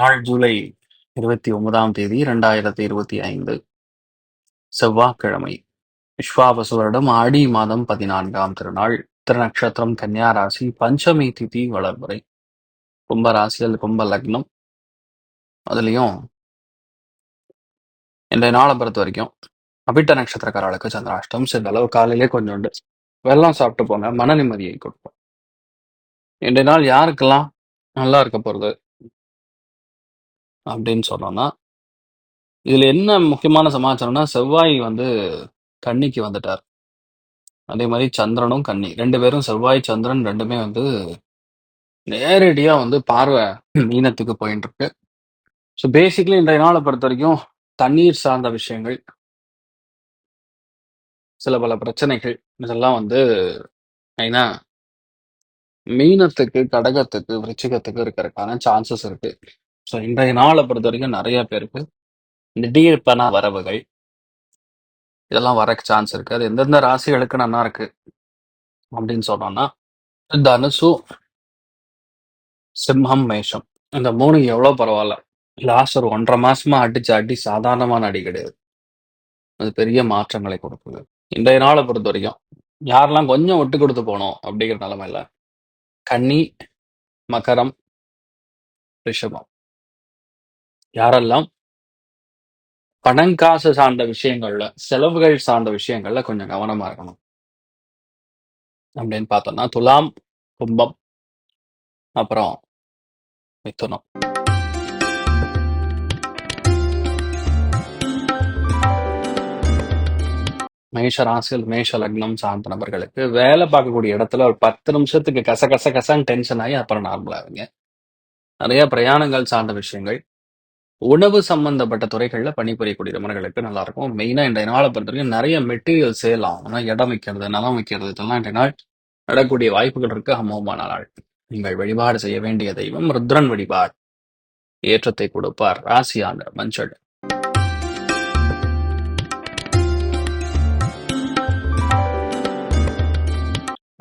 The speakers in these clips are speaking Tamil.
நாள் ஜூலை இருபத்தி ஒன்பதாம் தேதி இரண்டாயிரத்தி இருபத்தி ஐந்து செவ்வாய்க்கிழமை. விஸ்வாவசு வருடம் ஆடி மாதம் பதினான்காம் திருநாள் திருநக்ஷத்திரம் கன்னியா ராசி பஞ்சமி திதி வளர்முறை. கும்ப ராசியில் கும்ப லக்னம். அதுலேயும் இன்றைய நாளை பொறுத்த வரைக்கும் அபிட்ட நட்சத்திரக்காரர்களுக்கு சந்திராஷ்டம் சில அளவு காலையிலே கொஞ்சோண்டு வெள்ளம் சாப்பிட்டு போங்க மன நிம்மதியை கொடுப்போம் இன்றைய நாள் யாருக்கெல்லாம் நல்லா இருக்க போகிறது அப்படின்னு சொன்னோம்னா இதில் என்ன முக்கியமான சமாச்சாரம்னா செவ்வாய் வந்து கன்னிக்கு வந்துட்டார். அதே மாதிரி சந்திரனும் கன்னி. ரெண்டு பேரும் செவ்வாய் சந்திரன் ரெண்டுமே வந்து நேரடியாக வந்து பார்வை மீனத்துக்கு போயின்னு இருக்கு ஸோ பேசிக்கலி இன்றைய நாளை பொறுத்த வரைக்கும் தண்ணீர் சார்ந்த விஷயங்கள் சில பல பிரச்சனைகள் இதெல்லாம் வந்து ஏன்னா மீனத்துக்கு கடகத்துக்கு விருச்சிகத்துக்கு இருக்கிறதுக்கான சான்சஸ் இருக்கு. ஸோ இன்றைய நாளை பொறுத்த வரைக்கும் நிறைய பேருக்கு திடீர் பண வரவுகள் இதெல்லாம் வர சான்ஸ் இருக்கு. அது எந்தெந்த ராசிகளுக்கு நல்லா இருக்கு அப்படின்னு சொன்னோம்னா தனுசு சிம்மம் மேஷம். இந்த மூணு எவ்வளோ பரவாயில்ல. லாஸ்ட் ஒரு ஒன்றரை மாசமா அடிச்சு அடி சாதாரணமான அடி கிடையாது. அது பெரிய மாற்றங்களை கொடுக்குது. இன்றைய நாளை பொறுத்த வரைக்கும் யாரெல்லாம் கொஞ்சம் விட்டு கொடுத்து போனோம் அப்படிங்கிற நிலைமையில கன்னி மகரம் ரிஷபம். யாரெல்லாம் பணங்காசு சார்ந்த விஷயங்கள்ல செலவுகள் சார்ந்த விஷயங்கள்ல கொஞ்சம் கவனமா இருக்கணும். அப்படின்னு பார்த்தோம்னா துலாம் கும்பம் அப்புறம் மிதுனம். மேஷ ராசியில் மேஷ லக்னம் சார்ந்த நபர்களுக்கு வேலை பார்க்கக்கூடிய இடத்துல ஒரு பத்து நிமிஷத்துக்கு கச கச கசன்னு டென்ஷன் ஆகி அப்புறம் நார்மல் ஆகுங்க நிறைய பிரயாணங்கள் சார்ந்த விஷயங்கள். உணவு சம்பந்தப்பட்ட துறைகள்ல பணிபுரியக்கூடிய நபர்களுக்கு நல்லா இருக்கும் மெயினா இந்த நாளை பொறுத்த வரைக்கும் நிறைய மெட்டீரியல் சேல் ஆகும். ஆனா இடம் வைக்கிறது நிலம் வைக்கிறது இதெல்லாம் இந்த நாள் நடக்கக்கூடிய வாய்ப்புகள் இருக்கு. அமோகமான நாள் நீங்கள் வழிபாடு செய்ய வேண்டிய தெய்வம் ருத்ரன் வழிபாடு. ஏற்றத்தை கொடுப்பார். ராசியான மஞ்சள்.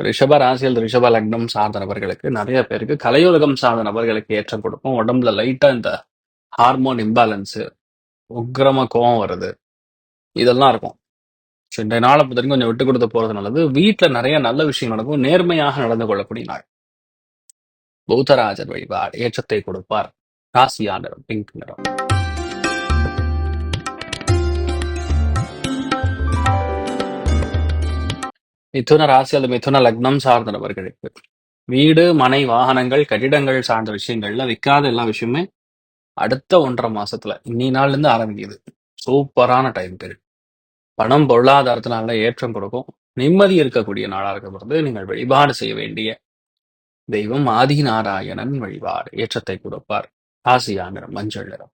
ரிஷப ராசியில் ரிஷப லக்னம் சார்ந்த நபர்களுக்கு நிறைய பேருக்கு கலையுலகம் சார்ந்த நபர்களுக்கு ஏற்றம் கொடுக்கும் உடம்புல லைட்டா இந்த ஹார்மோன் இம்பேலன்ஸு உக்கிரமா கோவம் வருது. இதெல்லாம் இருக்கும். ஸோ இந்த நாளை பொறுத்த வரைக்கும் கொஞ்சம் விட்டு கொடுத்து போறது நல்லது. வீட்டுல நிறைய நல்ல விஷயம் நடக்கும். நேர்மையாக நடந்து கொள்ளக்கூடிய நாள் பௌத்தராஜர் வழிபாடு ஏற்றத்தை கொடுப்பார். ராசியா நிறம் பிங்க் நிறம். மிதுன ராசி அல்லது மிதுன லக்னம் சார்ந்த நபர்களுக்கு வீடு மனை வாகனங்கள் கட்டிடங்கள் சார்ந்த விஷயங்கள்ல விற்காத எல்லா விஷயமே அடுத்த ஒன்றரை மாசத்துல இன்னி நாள்ல இருந்து ஆரம்பிக்குது. சூப்பரான டைம் பீரியட் பணம் பொருளாதாரத்துல நல்ல ஏற்றம் கொடுக்கும். நிம்மதி இருக்கக்கூடிய நாளா இருக்கப்படுறது நீங்கள் வழிபாடு செய்ய வேண்டிய தெய்வம் ஆதிநாராயணன் வழிபாடு. ஏற்றத்தை கொடுப்பார். ஆசியா நிறம் மஞ்சள் நிறம்.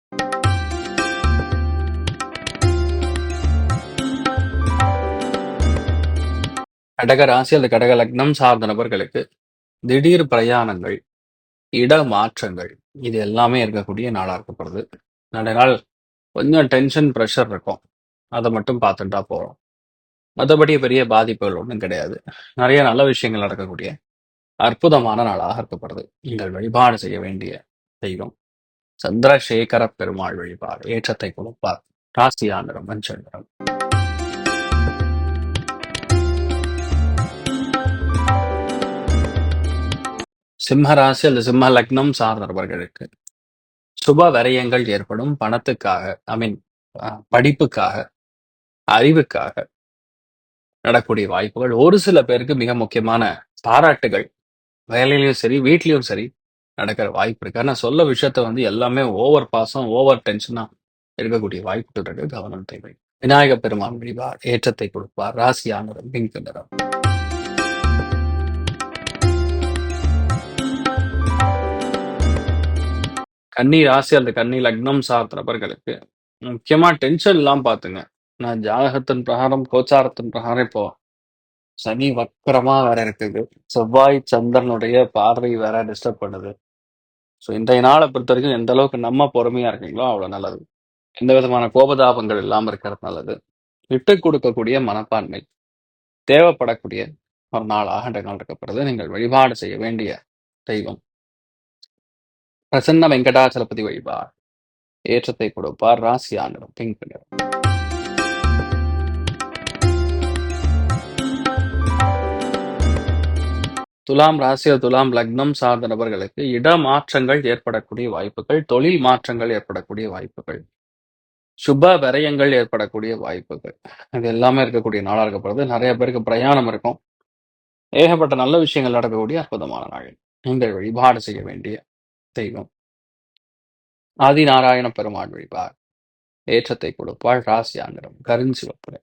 கடக ராசி அல்லது கடக லக்னம் சார்ந்த நபர்களுக்கு திடீர் பிரயாணங்கள் இட மாற்றங்கள் இது எல்லாமே இருக்கக்கூடிய நாளா இருக்கப்படுது. நிறைய நாள் கொஞ்சம் டென்ஷன் ப்ரெஷர் இருக்கும். அதை மட்டும் பார்த்துட்டா போறோம். மற்றபடி பெரிய பாதிப்புகள் ஒன்றும் கிடையாது. நிறைய நல்ல விஷயங்கள் நடக்கக்கூடிய அற்புதமான நாளாக இருக்கப்படுது. நீங்கள் வழிபாடு செய்ய வேண்டிய தெய்வம். சந்திரசேகர பெருமாள் வழிபாடு ஏற்றத்தை கொடுப்பார். ராசியா நிறம் மஞ்சள் நிறம் சிம்மராசி அல்லது சிம்ம லக்னம் சார்ந்தவர்களுக்கு சுப விரயங்கள் ஏற்படும். பணத்துக்காக ஐ மீன் படிப்புக்காக அறிவுக்காக நடக்கூடிய வாய்ப்புகள். ஒரு சில பேருக்கு மிக முக்கியமான பாராட்டுகள். வேலையிலயும் சரி வீட்லயும் சரி நடக்கிற வாய்ப்பு இருக்கு. ஆனா சொல்ல விஷயத்த வந்து எல்லாமே ஓவர் பாசம் ஓவர் டென்ஷனா இருக்கக்கூடிய வாய்ப்புகள் இருக்கு. கவனம் தேவை. விநாயக பெருமான் வழிபார் ஏற்றத்தை கொடுப்பார். ராசியானவர் பிங்க் நிறம். கன்னி ராசி அல்லது கன்னி லக்னம் சார்ந்தவர்களுக்கு முக்கியமா டென்ஷன் எல்லாம் பாத்துங்க. நான் ஜாதகத்தின் பிரகாரம் கோச்சாரத்தின் பிரகாரம் இப்போ சனி வக்கரமா வேற இருக்குது. செவ்வாய் சந்திரனுடைய பார்வை வேற டிஸ்டர்ப் பண்ணுது. ஸோ இன்றைய நாளை பொறுத்த வரைக்கும் எந்த அளவுக்கு நம்ம பொறுமையா இருக்கீங்களோ அவ்வளவு நல்லது. எந்த விதமான கோபதாபங்கள் இல்லாமல் இருக்கிறது நல்லது. விட்டு கொடுக்கக்கூடிய மனப்பான்மை தேவைப்படக்கூடிய ஒரு நாளாக இன்றைய நாள் நீங்கள் வழிபாடு செய்ய வேண்டிய தெய்வம். பிரசன்ன வெங்கடாச்சலபதி வழிபார் ஏற்றத்தை கொடுப்பார் ராசி பிங்க் நிறம் துலாம் ராசி துலாம் லக்னம் சார்ந்த நபர்களுக்கு இடமாற்றங்கள் ஏற்படக்கூடிய வாய்ப்புகள் தொழில் மாற்றங்கள் ஏற்படக்கூடிய வாய்ப்புகள் சுப விரயங்கள் ஏற்படக்கூடிய வாய்ப்புகள். இது எல்லாமே இருக்கக்கூடிய நாளாக இருக்கப்படுது நிறைய பேருக்கு பிரயாணம் இருக்கும். ஏகப்பட்ட நல்ல விஷயங்கள் நடக்கக்கூடிய அற்புதமான நாள். நீங்கள் வழிபாடு செய்ய வேண்டிய தெய்வம். ஆதிநாராயண பெருமாள் வழிபார் ஏற்றத்தை கொடுப்பாள் ராசி ஆங்கிலம் கருஞ்சிவப்புரை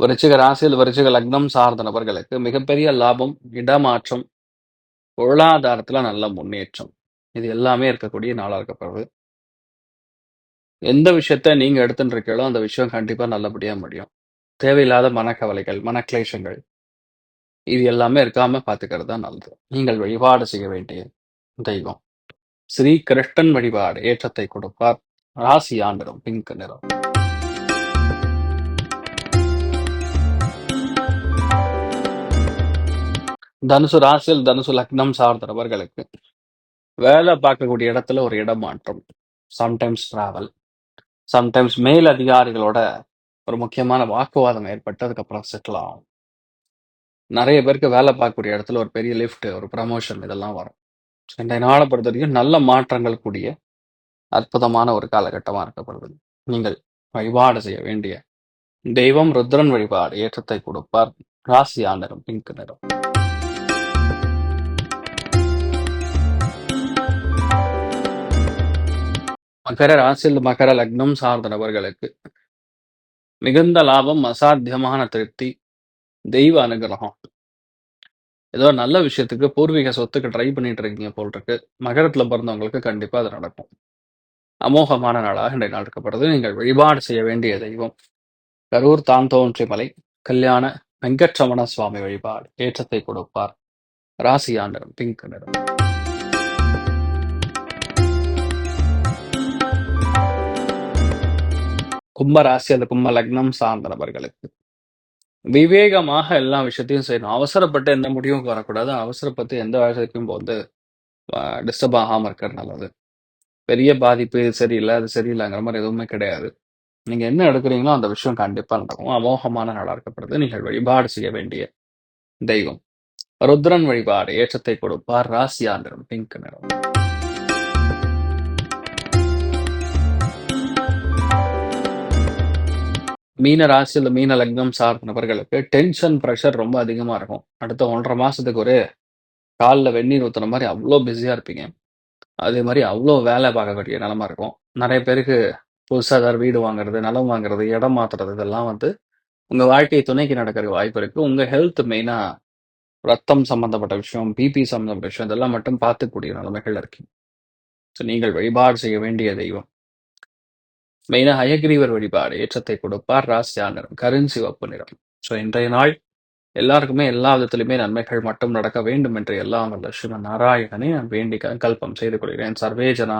விருச்சிக ராசியில் விருச்சிக லக்னம் சார்ந்த நபர்களுக்கு மிகப்பெரிய லாபம் இடமாற்றம் பொருளாதாரத்தில் நல்ல முன்னேற்றம். இது எல்லாமே இருக்கக்கூடிய நாளா இருக்கப்படுது எந்த விஷயத்த நீங்க எடுத்துட்டு இருக்கீங்களோ அந்த விஷயம் கண்டிப்பா நல்லபடியா முடியும். தேவையில்லாத மனக்கவலைகள் மனக்லேஷங்கள் இது எல்லாமே இருக்காம பார்த்துக்கிறது தான் நல்லது. நீங்கள் வழிபாடு செய்ய வேண்டிய தெய்வம். ஸ்ரீ கிருஷ்ணன் வழிபாடு ஏற்றத்தை கொடுப்பார். ராசி ஆண்டிடம் பிங்க் நிறம். தனுசு ராசியில் தனுசு லக்னம் சார்ந்தவர்களுக்கு வேலை பார்க்கக்கூடிய இடத்துல ஒரு இடமாற்றம். சம்டைம்ஸ் டிராவல் சம்டைம்ஸ் மேல் அதிகாரிகளோட ஒரு முக்கியமான வாக்குவாதம் ஏற்பட்டு அதுக்கப்புறம் செட்டில் ஆகும் நிறைய பேருக்கு வேலை பார்க்கக்கூடிய இடத்துல ஒரு பெரிய லிஃப்ட் ஒரு ப்ரமோஷன் இதெல்லாம் வரும். இன்றைய நாளை பொறுத்த வரைக்கும் நல்ல மாற்றங்கள் கூடிய அற்புதமான ஒரு காலகட்டமாக இருக்கப்படுது நீங்கள் வழிபாடு செய்ய வேண்டிய தெய்வம் ருத்ரன் வழிபாடு ஏற்றத்தை கொடுப்பார். ராசியா நிறம் பிங்க் நிறம். மகர ராசியில் மகர லக்னம் சார்ந்த நபர்களுக்கு மிகுந்த லாபம் அசாத்தியமான திருப்தி தெய்வ அனுகிரகம். ஏதோ நல்ல விஷயத்துக்கு பூர்வீக சொத்துக்கு ட்ரை பண்ணிட்டு இருக்கீங்க போல் இருக்கு மகரத்துல பிறந்தவங்களுக்கு கண்டிப்பா அது நடக்கும். அமோகமான நாளாக இன்றைய நாள் இருக்கப்படுது. நீங்கள் வழிபாடு செய்ய வேண்டிய தெய்வம். கரூர் தாந்தோன்றி மலை கல்யாண வெங்கட்சமண சுவாமி வழிபாடு ஏற்றத்தை கொடுப்பார். ராசி ஆண்டரம் பிங்க் நிறம். கும்ப ராசி அல்லது கும்ப லக்னம் சார்ந்த நபர்களுக்கு விவேகமாக எல்லா விஷயத்தையும் செய்யணும். அவசரப்பட்டு எந்த முடிவும் வரக்கூடாது. அவசரப்பட்டு எந்த விஷயத்தையும் வந்து டிஸ்டர்ப் ஆகாம இருக்கிறது நல்லது. பெரிய பாதிப்பு இது சரியில்லை அது சரியில்லைங்கிற மாதிரி எதுவுமே கிடையாது. நீங்க என்ன எடுக்கிறீங்களோ அந்த விஷயம் கண்டிப்பா நடக்கும். அமோகமான நாளாக இருக்கப்படுது. நீங்கள் வழிபாடு செய்ய வேண்டிய தெய்வம். ருத்ரன் வழிபாடு ஏற்றத்தை கொடுப்பார். ராசியா ஆண்டிரம் பிங்க் நிறம். மீன ராசியில் மீன லக்னம் சார்ந்த நபர்களுக்கு டென்ஷன் ப்ரெஷர் ரொம்ப அதிகமாக இருக்கும். அடுத்த ஒன்றரை மாதத்துக்கு ஒரு காலில் வெந்நீர் ஊற்றுற மாதிரி அவ்வளோ பிஸியாக இருப்பீங்க. அதே மாதிரி அவ்வளோ வேலை பார்க்க வேண்டிய நிலமா இருக்கும். நிறைய பேருக்கு புதுசாக ஏதாவது வீடு வாங்குறது நிலம் வாங்குறது இடம் மாத்துறது இதெல்லாம் வந்து உங்கள் வாழ்க்கையை துணைக்கு நடக்கிற வாய்ப்பு இருக்குது உங்கள் ஹெல்த் மெயினாக ரத்தம் சம்மந்தப்பட்ட விஷயம் பிபி சம்மந்தப்பட்ட விஷயம் இதெல்லாம் மட்டும் பார்த்துக்கூடிய நிலைமைகள் இருக்கு. ஸோ நீங்கள் வழிபாடு செய்ய வேண்டிய தெய்வம். மெயினாக ஹயகிரீவர் வழிபாடு ஏற்றத்தை கொடுப்பார் ராசியா நிறம் கருஞ்சிவப்பு நிறம். ஸோ இன்றைய நாள் எல்லாருக்குமே எல்லா விதத்திலுமே நன்மைகள் மட்டும் நடக்க வேண்டும் என்று எல்லாம் வல்ல ஸ்ரீமன் நாராயணனை நான் வேண்டி கல்பம் செய்து கொள்கிறேன். சர்வேஜனா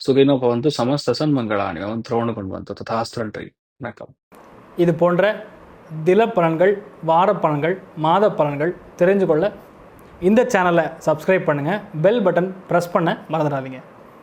சுகினோ வந்து சமஸ்த சன்மங்களானி அவன் திரோணு கொண்டு வந்து ததாஸ்திரன்றி வணக்கம். இது போன்ற தில பலன்கள் வார பலன்கள் மாத பலன்கள் தெரிஞ்சு கொள்ள இந்த சேனலை சப்ஸ்கிரைப் பண்ணுங்கள் பெல் பட்டன் ப்ரெஸ் பண்ண மறந்துடாதீங்க.